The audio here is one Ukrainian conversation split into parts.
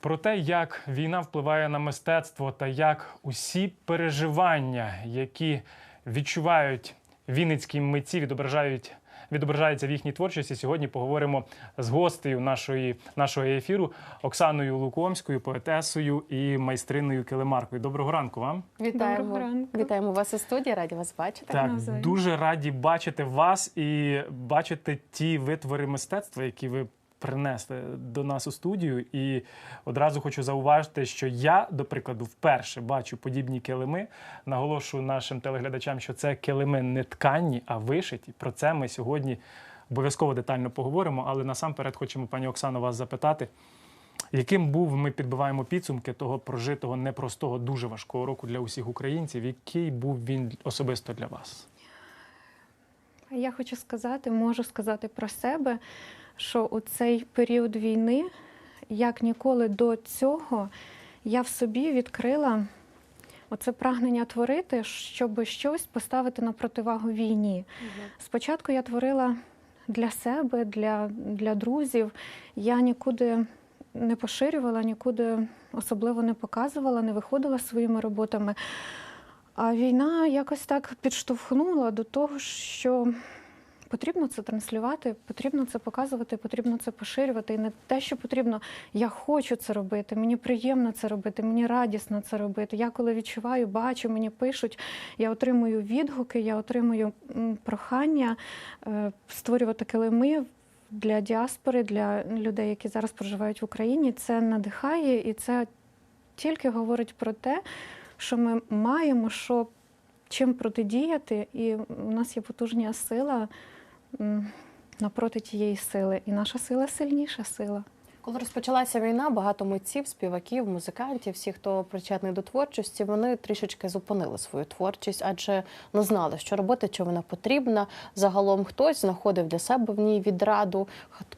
Про те, як війна впливає на мистецтво та як усі переживання, які відчувають вінницькі митці, відображають. Відображається в їхній творчості. Сьогодні поговоримо з гостею нашої, нашого ефіру Оксаною Лукомською, поетесою і майстриною килимаркою. Доброго ранку вам. Вітаємо. Доброго ранку. Вітаємо вас у студії, раді вас бачити. Так, дуже раді бачити вас і бачити ті витвори мистецтва, які ви принесли до нас у студію. І одразу хочу зауважити, що я, до прикладу, вперше бачу подібні килими. Наголошую нашим телеглядачам, що це килими не тканні, а вишиті. Про це ми сьогодні обов'язково детально поговоримо. Але насамперед хочемо, пані Оксано, вас запитати. Яким був, ми підбиваємо підсумки того прожитого непростого, дуже важкого року для усіх українців? Який був він особисто для вас? Я хочу сказати, можу сказати про себе, що у цей період війни, як ніколи до цього, я в собі відкрила оце прагнення творити, щоб щось поставити на противагу війні. Спочатку я творила для себе, для, для друзів. Я нікуди не поширювала, нікуди особливо не показувала, не виходила своїми роботами. А війна якось так підштовхнула до того, що потрібно це транслювати, потрібно це показувати, потрібно це поширювати. І не те, що потрібно, я хочу це робити, мені приємно це робити, мені радісно це робити. Я коли відчуваю, бачу, мені пишуть, я отримую відгуки, я отримую прохання е, створювати килими. Для діаспори, для людей, які зараз проживають в Україні, це надихає і це тільки говорить про те, що ми маємо що чим протидіяти, і у нас є потужна сила напроти тієї сили. І наша сила сильніша сила. Коли розпочалася війна, багато митців, співаків, музикантів, всі, хто причетний до творчості, вони трішечки зупинили свою творчість, адже не знали, що робити, чи вона потрібна. Загалом хтось знаходив для себе в ній відраду,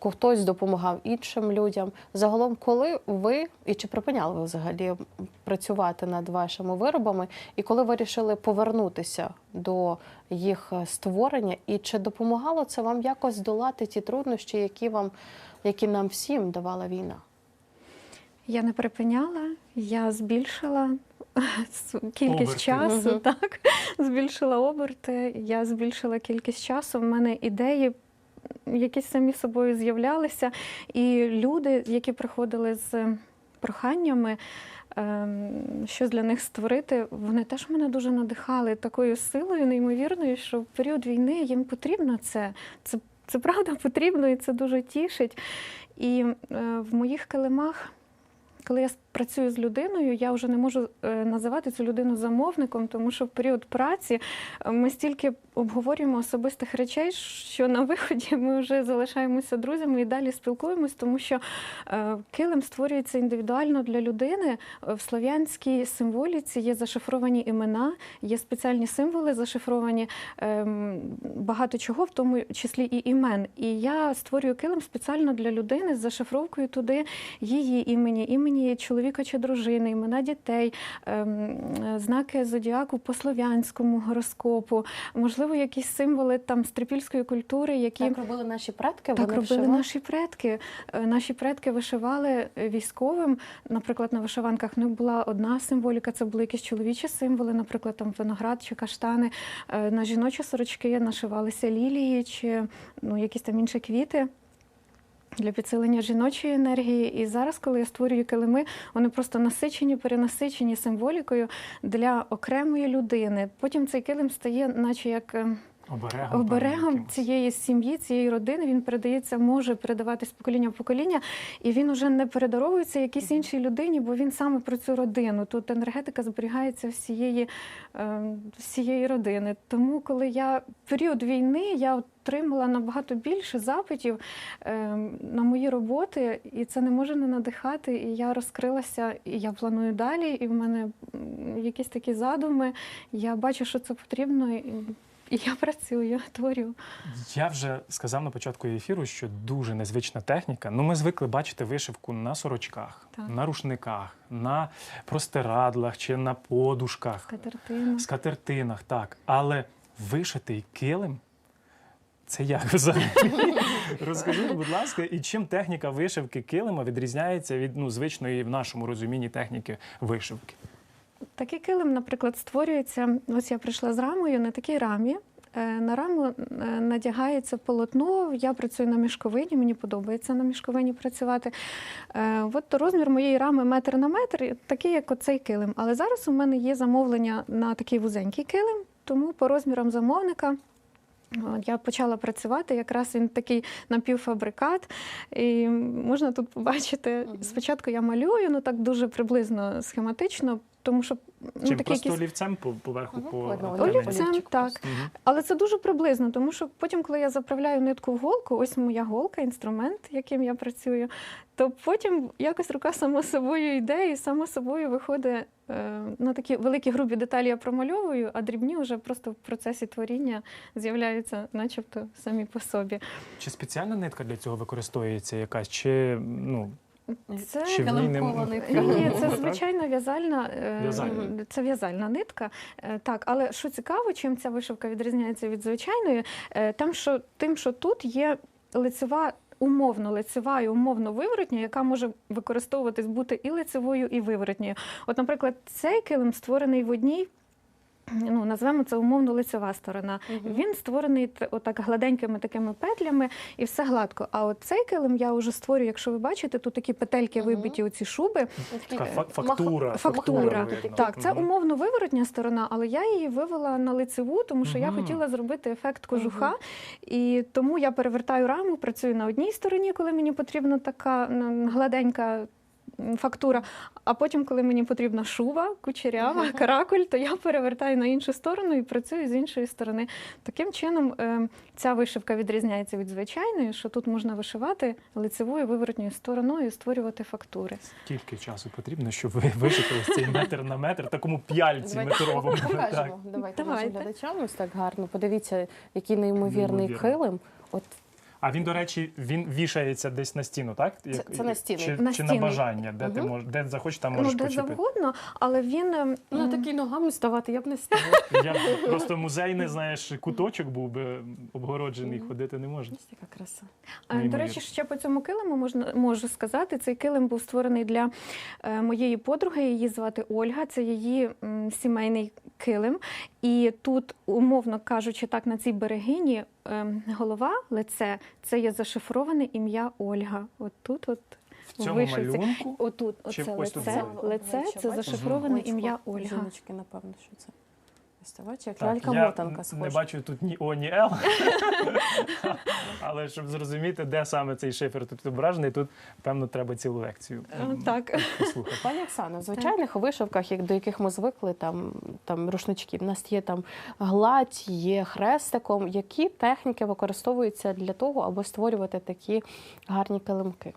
хтось допомагав іншим людям. Загалом, коли ви і чи припиняли ви взагалі працювати над вашими виробами, і коли ви вирішили повернутися до їх е, створення, і чи допомагало це вам якось долати ті труднощі, які вам які нам всім давала війна? Я не припиняла, я збільшила кількість Оберти. часу, Мгм. так, збільшила оберти, я збільшила кількість часу. В мене ідеї якісь самі собою з'являлися. І люди, які приходили з проханнями, щось для них створити, вони теж мене дуже надихали такою силою, неймовірною, що в період війни їм потрібно це. Це, це правда потрібно і це дуже тішить. І е, в моїх килимах, коли я працюю з людиною, я вже не можу е, називати цю людину замовником, тому що в період праці е, ми стільки обговорюємо особистих речей, що на виході ми вже залишаємося друзями і далі спілкуємось, тому що е, килим створюється індивідуально для людини. В слов'янській символіці є зашифровані імена, є спеціальні символи зашифровані ем, багато чого, в тому числі і імен. І я створюю килим спеціально для людини з зашифровкою туди її імені, імені чоловіка чи дружини, імена дітей, ем, е, знаки зодіаку по слов'янському гороскопу, можливо, якісь символи там стрипільської культури, які Так робили наші предки. так вони робили вшивали? наші предки. Е, Наші предки вишивали військовим. Наприклад, на вишиванках них була одна символіка, це були якісь чоловічі символи, наприклад, там виноград чи каштани. Е, На жіночі сорочки нашивалися лілії чи ну, якісь там інші квіти. Для підсилення жіночої енергії, і зараз, коли я створюю килими, вони просто насичені, перенасичені символікою для окремої людини. Потім цей килим стає, наче як е, Оберегом. оберегом цієї сім'ї, цієї родини він передається, може передаватись з покоління в покоління, і він уже не передаровується якійсь іншій людині, бо він саме про цю родину. Тут енергетика зберігається всієї, е, всієї родини. Тому, коли я в період війни я отримала набагато більше запитів е, на мої роботи, і це не може не надихати. І я розкрилася, і я планую далі. І в мене якісь такі задуми. Я бачу, що це потрібно. І, я працюю, я творю. Я вже сказав на початку ефіру, що дуже незвична техніка. Ну, ми звикли бачити вишивку на сорочках, Так. на рушниках, на простирадлах чи на подушках, Катертина. скатертинах, так. Але вишитий килим це як взагалі? Розкажіть, будь ласка, і чим техніка вишивки килима відрізняється від ну, звичної в нашому розумінні техніки вишивки? Такий килим, наприклад, створюється. Ось я прийшла з рамою на такій рамі. Е, На раму е, надягається полотно. Я працюю на мішковині, мені подобається на мішковині працювати. Е, От розмір моєї рами метр на метр, такий, як оцей килим. Але зараз у мене є замовлення на такий вузенький килим, тому по розмірам замовника. Я почала працювати, якраз він такий напівфабрикат. І можна тут побачити, спочатку я малюю, ну так дуже приблизно схематично, тому що ну, Чим такі просто якісь... олівцем по поверху Мгм, по тканині? Олівцем, так. Мгм. Але це дуже приблизно, тому що потім, коли я заправляю нитку в голку, ось моя голка, інструмент, яким я працюю, то потім якось рука сама собою йде і сама собою виходить е, на такі великі грубі деталі я промальовую, а дрібні вже просто в процесі творіння з'являються, начебто, самі по собі. Чи спеціальна нитка для цього використовується якась? Чи ну Це Чи Килимкова нитка. Ні, це звичайно в'язальна, е, В'язальна. це в'язальна нитка. Е, Так, але що цікаво, чим ця вишивка відрізняється від звичайної, е, там, що тим, що тут є лицева. Умовно лицева і умовно виворотня, яка може використовуватись бути і лицевою, і виворотньою. От, наприклад, цей килим створений в одній, ну назвемо це умовно лицева сторона. Мгм. Він створений отак гладенькими такими петлями і все гладко. А от цей килим я вже створюю, якщо ви бачите, тут такі петельки Мгм. вибиті, оці шуби. така фактура? Фактура. Так, це умовно виворотня сторона, але я її вивела на лицеву, тому що я хотіла зробити ефект кожуха. Мгм. І тому я перевертаю раму, працюю на одній стороні, коли мені потрібна така гладенька. Фактура, а потім, коли мені потрібна шуба, кучерява, каракуль, то я перевертаю на іншу сторону і працюю з іншої сторони. Таким чином, е, ця вишивка відрізняється від звичайної, що тут можна вишивати лицевою виворотньою стороною і створювати фактури. Скільки часу потрібно, щоб ви вишити цей метр на метр, такому п'яльці метровому? Так. покажемо. Давайте нашим глядачам ось так гарно. Подивіться, який неймовірний килим. От А він, до речі, він вішається десь на стіну, так? Як- це на стіни. Чи, На чи на бажання, де ти Мгм. можеш, де захочеш, там Ну, можеш де почепити. завгодно, але він ем, ну м, такі ногами ставати я б не стала. Я просто музейний, знаєш, куточок був би обгороджений, ходити не можна. Ось така краса. А, До речі, ще по цьому килиму можна можу сказати. Цей килим був створений для е, моєї подруги. Її звати Ольга. Це її м, сімейний килим. І тут, умовно кажучи, так на цій берегині ем, голова, лице це є зашифроване ім'я Ольга. От тут, от В цьому Вишивці. малюнку отут, Чи оце ось тут лице, ззаду? лице це зашифроване ім'я Ольга. Жіночки, напевно, що це. Бачиш, як Так, лялька я мотанка не бачу тут ні О, ні Л. Але щоб зрозуміти, де саме цей шифр тут відображений, тут, певно, треба цілу лекцію Е, Так. послухати. Пані Оксано, в звичайних вишивках, як до яких ми звикли, там, там рушнички, в нас є там гладь, є хрестиком. Які техніки використовуються для того, аби створювати такі гарні килимки?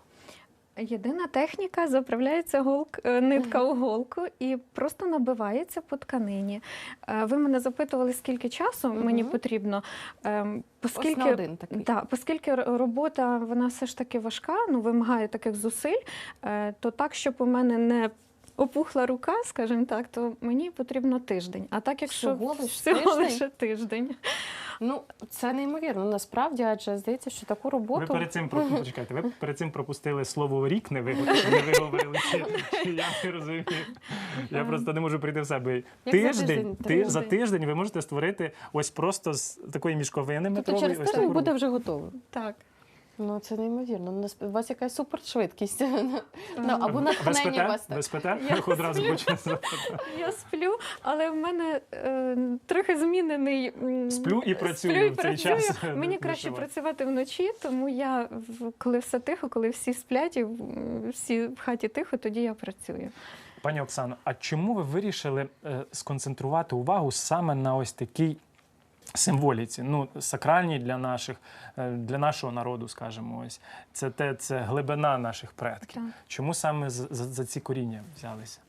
Єдина техніка заправляється голк, е, нитка у голку і просто набивається по тканині. Е, Ви мене запитували, скільки часу мені потрібно. Ем, Ось Оскільки, на один такий. да, оскільки робота вона все ж таки важка, ну вимагає таких зусиль, е, то так, щоб у мене не опухла рука, скажімо так, то мені потрібно тиждень. А так, якщо Всього лиш всього тиждень? лише тиждень. Ну, це неймовірно. Насправді, адже здається, що таку роботу. Ви перед цим про- почекайте, ви перед цим пропустили слово рік, не виговорили. Чи, чи я не розумію. Я просто не можу прийти в себе. Тиждень, тиждень? ти, за Тиждень. тиждень ви можете створити ось просто з такої мішковини Тобто метрової. через тиждень буде вже готово. Так. Ну, це неймовірно. У нас- вас якась супершвидкість. Ну, або натхнення у вас так. Ви спите? Я Одразу сплю. хочу запитати. Я сплю, але в мене е, трохи змінений. м, Сплю і працюю сплю і в цей працюю. час. Мені краще працювати вночі, тому я в- коли все тихо, коли всі сплять і всі в хаті тихо, тоді я працюю. Пані Оксано, а чому ви вирішили е, сконцентрувати увагу саме на ось такій символіці? Ну, сакральній для наших, е, для нашого народу, скажімо, ось це те, це глибина наших предків. Так. Чому саме за, за, ці коріння взялися?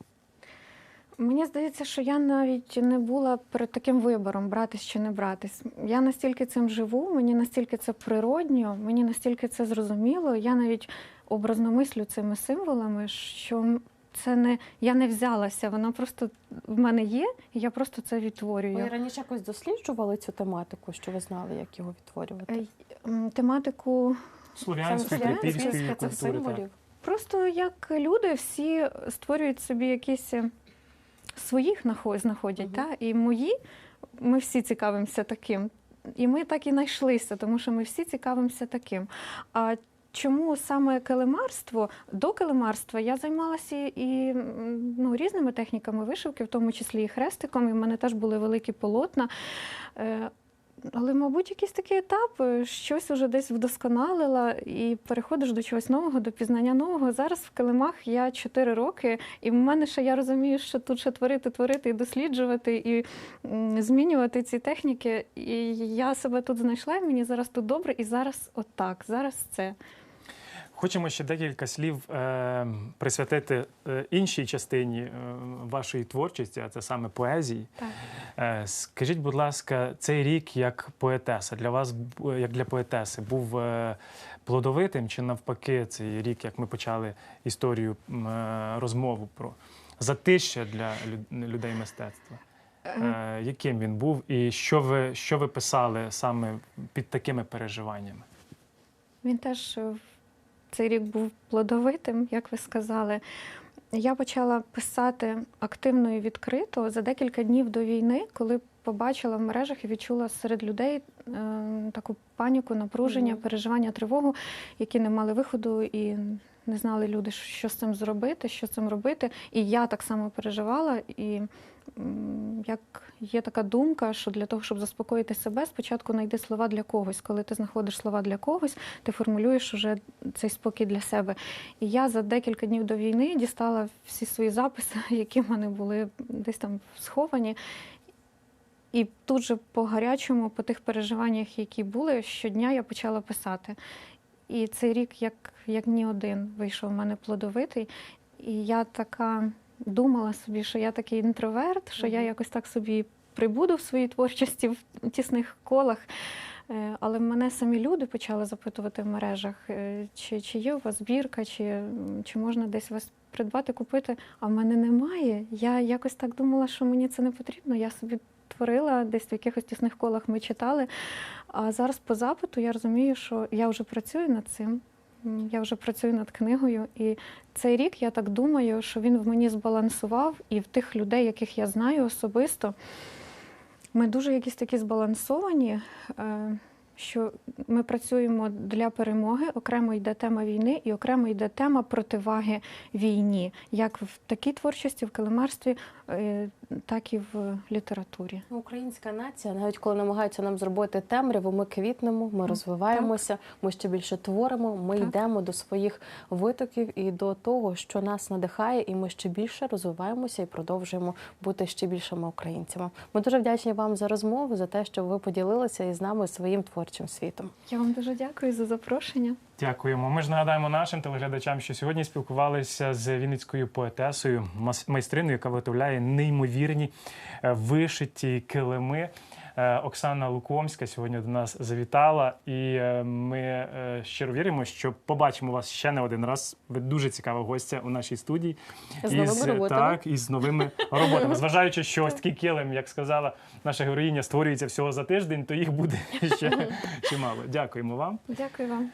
Мені здається, що я навіть не була перед таким вибором, братись чи не братись. Я настільки цим живу, мені настільки це природньо, мені настільки це зрозуміло. Я навіть образно мислю цими символами, що це не я не взялася, воно просто в мене є, і я просто це відтворюю. Ви раніше якось досліджували цю тематику, що ви знали, як його відтворювати? Е, Тематику слов'янської, Саме культури. символів. Так. Просто як люди всі створюють собі якісь е, своїх нахо- знаходять. Мгм. Та? І мої, ми всі цікавимося таким. І ми так і знайшлися, тому що ми всі цікавимося таким. А чому саме килимарство? До килимарства я займалася і ну, різними техніками вишивки, в тому числі і хрестиком, і в мене теж були великі полотна. Е, Але, мабуть, якийсь такий етап, е, щось уже десь вдосконалила і переходиш до чогось нового, до пізнання нового. Зараз в килимах я 4 роки, і в мене ще я розумію, що тут ще творити, творити і досліджувати, і змінювати ці техніки. І я себе тут знайшла, і мені зараз тут добре, і зараз отак, зараз це. Хочемо ще декілька слів е, присвятити е, іншій частині е, вашої творчості, а це саме поезії. Так. Е, скажіть, будь ласка, цей рік як поетеса для вас, як для поетеси, був е, плодовитим чи навпаки цей рік, як ми почали історію розмову про затища для лю- людей мистецтва? Е, яким він був, і що ви, що ви писали саме під такими переживаннями? Він теж цей рік був плодовитим, як ви сказали. Я почала писати активно і відкрито за декілька днів до війни, коли побачила в мережах і відчула серед людей е, таку паніку, напруження, переживання, тривогу, які не мали виходу і не знали люди, що з цим зробити, що з цим робити. І я так само переживала. І як є така думка, що для того, щоб заспокоїти себе, спочатку знайди слова для когось. Коли ти знаходиш слова для когось, ти формулюєш уже цей спокій для себе. І я за декілька днів до війни дістала всі свої записи, які в мене були десь там сховані. І тут же по гарячому, по тих переживаннях, які були, щодня я почала писати. І цей рік, як, як ні один, вийшов в мене плодовитий. І я така думала собі, що я такий інтроверт, що я якось так собі прибуду в своїй творчості в тісних колах. Е, Але мене самі люди почали запитувати в мережах, е, чи, чи є у вас збірка, чи, чи можна десь вас придбати, купити. А в мене немає. Я якось так думала, що мені це не потрібно. Я собі творила десь в якихось тісних колах ми читали. А зараз по запиту я розумію, що я вже працюю над цим. Я вже працюю над книгою, і цей рік я так думаю, що він в мені збалансував, і в тих людей, яких я знаю особисто, ми дуже якісь такі збалансовані, е, що ми працюємо для перемоги. Окремо йде тема війни, і окремо йде тема противаги війні, як в такій творчості, в килимарстві, е, так і в літературі. Українська нація, навіть коли намагаються нам зробити темряву, ми квітнемо, ми розвиваємося, ми ще більше творимо, ми Так. йдемо до своїх витоків і до того, що нас надихає, і ми ще більше розвиваємося і продовжуємо бути ще більшими українцями. Ми дуже вдячні вам за розмову, за те, що ви поділилися із нами своїм творчим світом. Я вам дуже дякую за запрошення. Дякуємо. Ми ж нагадаємо нашим телеглядачам, що сьогодні спілкувалися з вінницькою поетесою, майстриною, яка виготовляє неймовірні е, вишиті килими. Е, Оксана Лукомська сьогодні до нас завітала, і е, ми е, щиро віримо, що побачимо вас ще не один раз. Ви дуже цікава гостя у нашій студії. З новими роботами. Так, із новими роботами. Зважаючи, що ось такий килим, як сказала наша героїня, створюється всього за тиждень, то їх буде ще чимало. Дякуємо вам. Дякую вам.